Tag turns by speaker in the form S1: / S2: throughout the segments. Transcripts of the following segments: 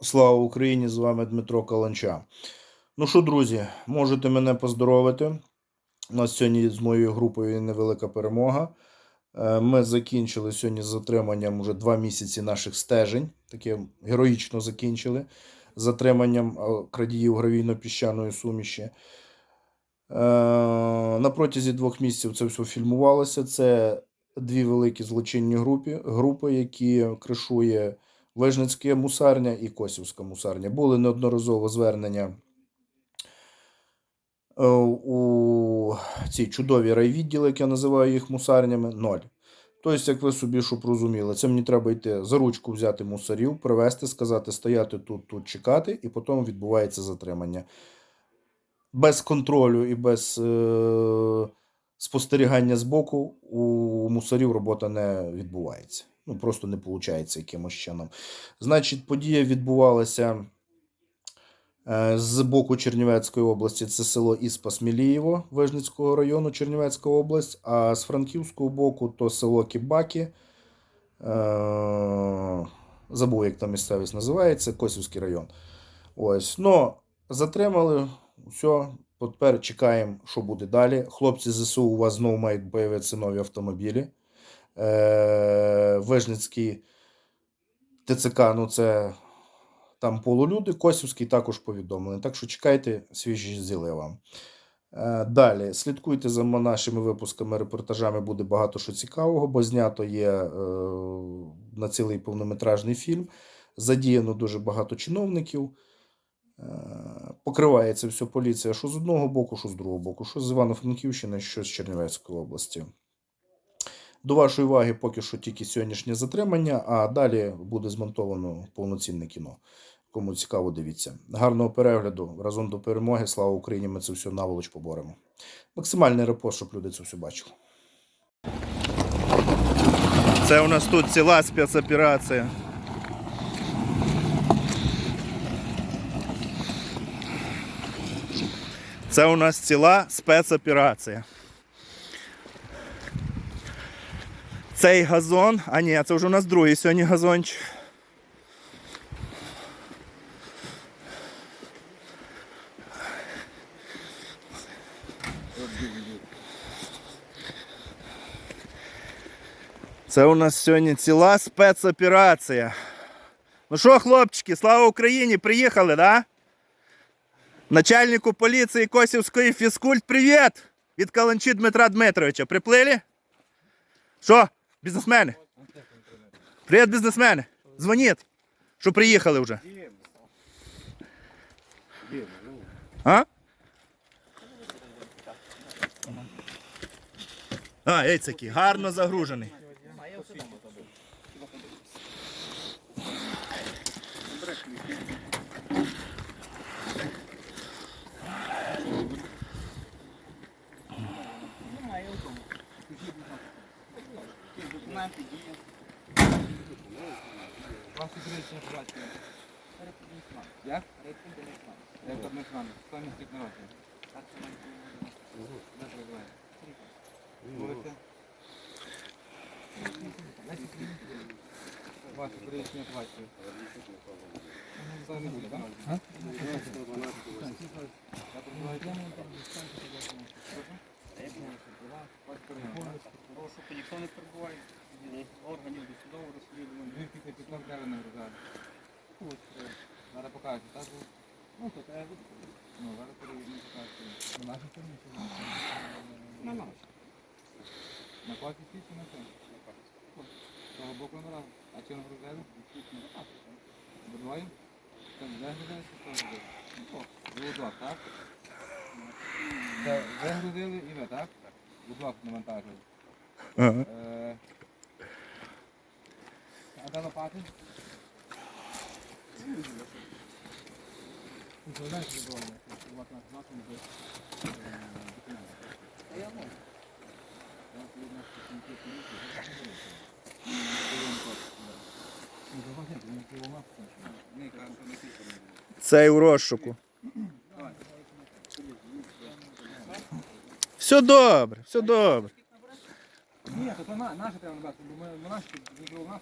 S1: Слава Україні! З вами Дмитро Каланча. Ну що, друзі, можете мене поздоровити. У нас сьогодні з моєю групою невелика перемога. Е, Ми закінчили сьогодні з затриманням уже два місяці наших стежень. Таке героїчно закінчили затриманням е, крадіїв гравійно-піщаної суміші. Е, На протязі двох місяців це все фільмувалося. Це дві великі злочинні групи, групи які кришує Вижницька мусарня і Косівська мусарня. Були неодноразово звернення е, у ці чудові райвідділи, як я називаю їх мусарнями, ноль. Тобто, як ви собі щоб розуміли, це мені треба йти за ручку взяти мусарів, привезти, сказати, стояти тут, тут чекати, і потім відбувається затримання. Без контролю і без е- спостерігання збоку у мусорів робота не відбувається. Ну, просто не виходить якимось чином. Значить, подія відбувалася е, з боку Чернівецької області. Це село Іспас-Мілієво Вижницького району Чернівецька область, а з Франківського боку то село Кібаки. Е, забув, як там місцевість називається, Косівський район. Ось. Ну, затримали, все. Тепер чекаємо, що буде далі. Хлопці ЗСУ у вас знову мають появитися нові автомобілі. Е, Вижницький ТЦК, ну це там полулюди, Косівський також повідомлений. Так що чекайте, свіжі зіли вам. Е, Далі слідкуйте за нашими випусками, репортажами буде багато що цікавого, бо знято є е, на цілий повнометражний фільм. Задіяно дуже багато чиновників. Е, Покриває все поліція, що з одного боку, що з другого боку, що з Івано-Франківщини, що з Чернівецької області. До вашої уваги поки що тільки сьогоднішнє затримання, а далі буде змонтовано повноцінне кіно. Кому цікаво, дивіться. Гарного перегляду. Разом до перемоги. Слава Україні! Ми це все наволоч поборемо. Максимальний репост, щоб люди це все бачили. Це у нас тут ціла спецоперація. Це у нас ціла спецоперація. Цей газон, а ні, це вже у нас другий сьогодні газончик. Це у нас сьогодні ціла спецоперація. Ну що, хлопчики, слава Україні! Приїхали, да? Начальнику поліції Косівської фізкульт, привіт! Від Каланчі Дмитра Дмитровича. Приплили? Що, бізнесмени? Привіт, бізнесмени. Дзвоніть, що приїхали вже. А? А, яйцяки, гарно загружений.
S2: Вам фізичні операції. Як? Як обмежено? Хто міг рік народження? Де проживає? Вулиця? Ваші фізичні операції. Це буде, так? А? Я проживаю.
S3: Розшуку ніхто не перебуває. Органів досудового розслідування.
S2: Звідки ти пішло де ви нагрузали? Зараз покажете, так?
S3: Ну, то треба
S2: Ну, зараз перевіримо покажете. На нашій стороні чи на
S3: на нас.
S2: На платі чи на цьому? З Того боку на раз. А чи нагрузили? Обидвоє? Це де грузилися, що грузили? Ви удвох, так? Це ви грузили і ви, так? Удвох навантажили.
S1: Ага.
S2: А де лопати?
S1: Цей у розшуку. Все добре, все добре.
S2: Ні, то на, наше треба набрати, бо ми, наші, не нас.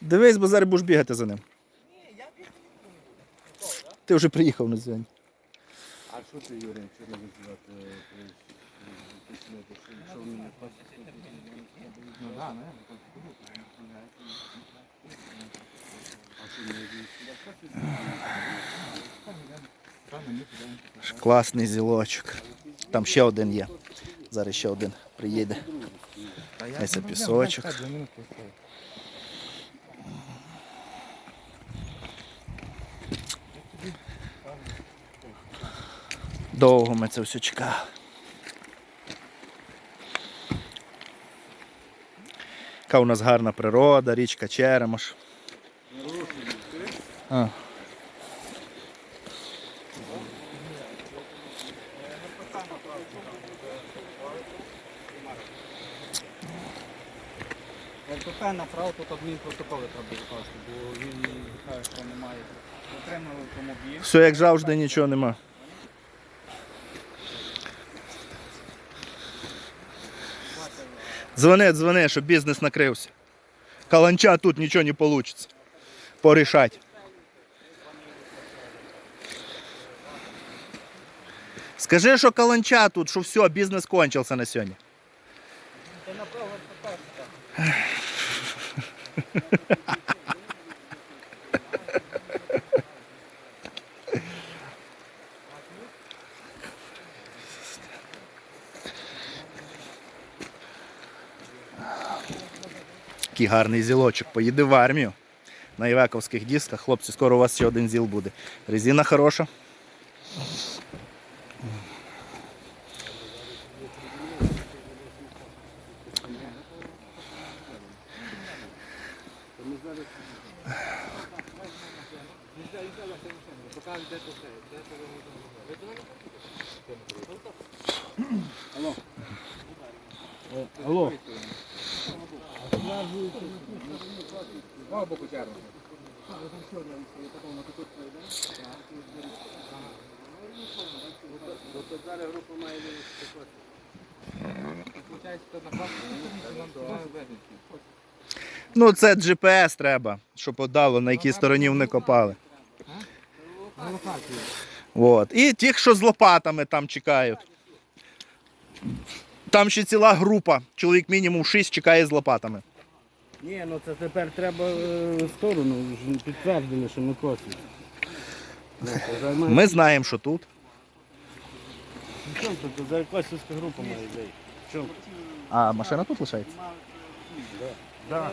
S1: Дивись, бо зараз будеш бігати за ним.
S3: Ні, я
S1: Ти вже приїхав на сьогодні.
S3: А що ти, Юрій, не визивати? Не?
S2: Ну не,
S3: не
S1: Класний зілочок. Там ще один є. Зараз ще один приїде. Ось пісочок. Довго ми це все чекали. Яка у нас гарна природа, річка Черемош. А.
S3: РПП направ, тут адмінпротоколи треба закласти, бо він каже, що немає. Отримали автомобіль.
S1: Все як завжди, нічого нема. Дзвони, дзвони, щоб бізнес накрився. Каланча тут нічого не вийде. Порішать. Скажи, що каланча тут, що все, бізнес кончився на сьогодні. Такий гарний зілочок. Поїде в армію. На іваковських дисках. Хлопці, скоро у вас ще один зіл буде. Резина хороша.
S2: Алло. Мав боку червоно. Получається, то на класі нам давали визначки.
S1: Ну, це GPS треба, щоб подало, на якій стороні вони копали. От. І ті, що з лопатами там чекають. Там ще ціла група. Чоловік мінімум 6 чекає з лопатами.
S3: Ні, ну це тепер треба е, сторону, вже підтвердили, що ми косимо. Ну,
S1: Ми знаємо, що тут.
S3: В чому тут? За косівська група має йти. В чому?
S1: А машина тут лишається?
S3: Да.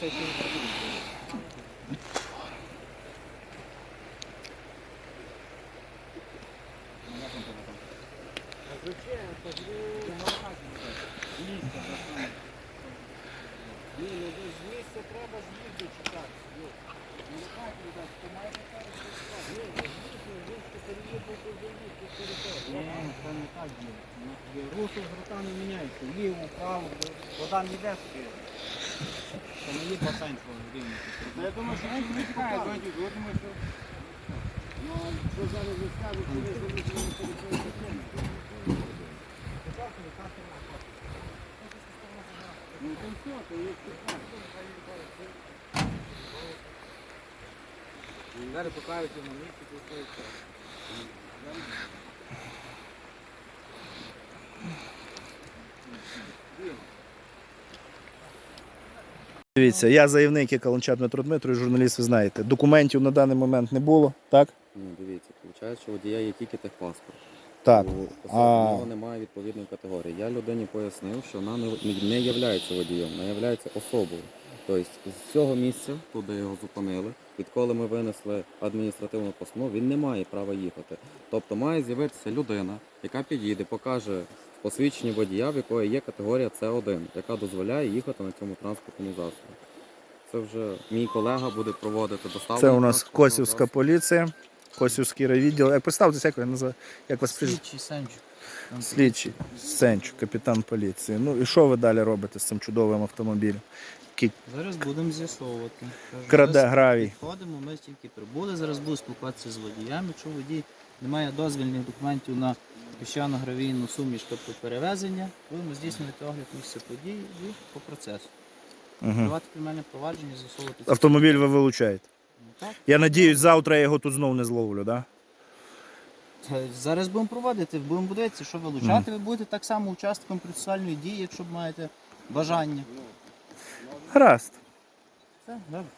S3: Ні, це не. Русло грота не міняється. Вліво, вправо, бо вода не йде сюди. Це не є басейн рівня. Я думаю, що він не тікає, я думаю, що... Ну, що зараз не що ви залишили Ну, то все, то є
S2: Зараз покажуть на місці, то.
S1: Дивіться, я заявник і Каланча Дмитро Дмитро, журналіст, ви знаєте. Документів на даний момент не було, так?
S4: Ну, дивіться, виходить, що водія є тільки техпаспорт.
S1: Так.
S4: У
S1: А-
S4: нього немає відповідної категорії. Я людині пояснив, що вона не, не, не являється водієм, вона являється особою. Тобто з цього місця, туди його зупинили, відколи ми винесли адміністративну постанову, він не має права їхати. Тобто має з'явитися людина, яка підійде, покаже посвідчення водія, в якої є категорія С1, яка дозволяє їхати на цьому транспортному засобі. це вже мій колега буде проводити доставку.
S1: Це у нас Косівська поліція, Косівський райвідділ. Як представтеся, як ви називаєте? Як вас?
S5: Слідчий Сенчук.
S1: Слідчий Сенчук, капітан поліції. Ну і що ви далі робите з цим чудовим автомобілем?
S5: Зараз будемо з'ясовувати.
S1: Краде гравій.
S5: Підходимо, ми тільки прибули. Зараз буду спілкуватися з водієм. Якщо водій не має дозвільних документів на піщано-гравійну суміш, тобто перевезення, будемо здійснювати огляд місця подій і по процесу. Давати кримінальне провадження, з'ясовувати.
S1: Автомобіль ви вилучаєте.
S5: Ну, Так.
S1: Я надіюсь, завтра я його тут знов не зловлю, да?
S5: Зараз будемо проводити, будемо дивитися, що вилучати. Ви будете так само учасником процесуальної дії, якщо б маєте бажання.
S1: Гаразд.
S5: Все, добре.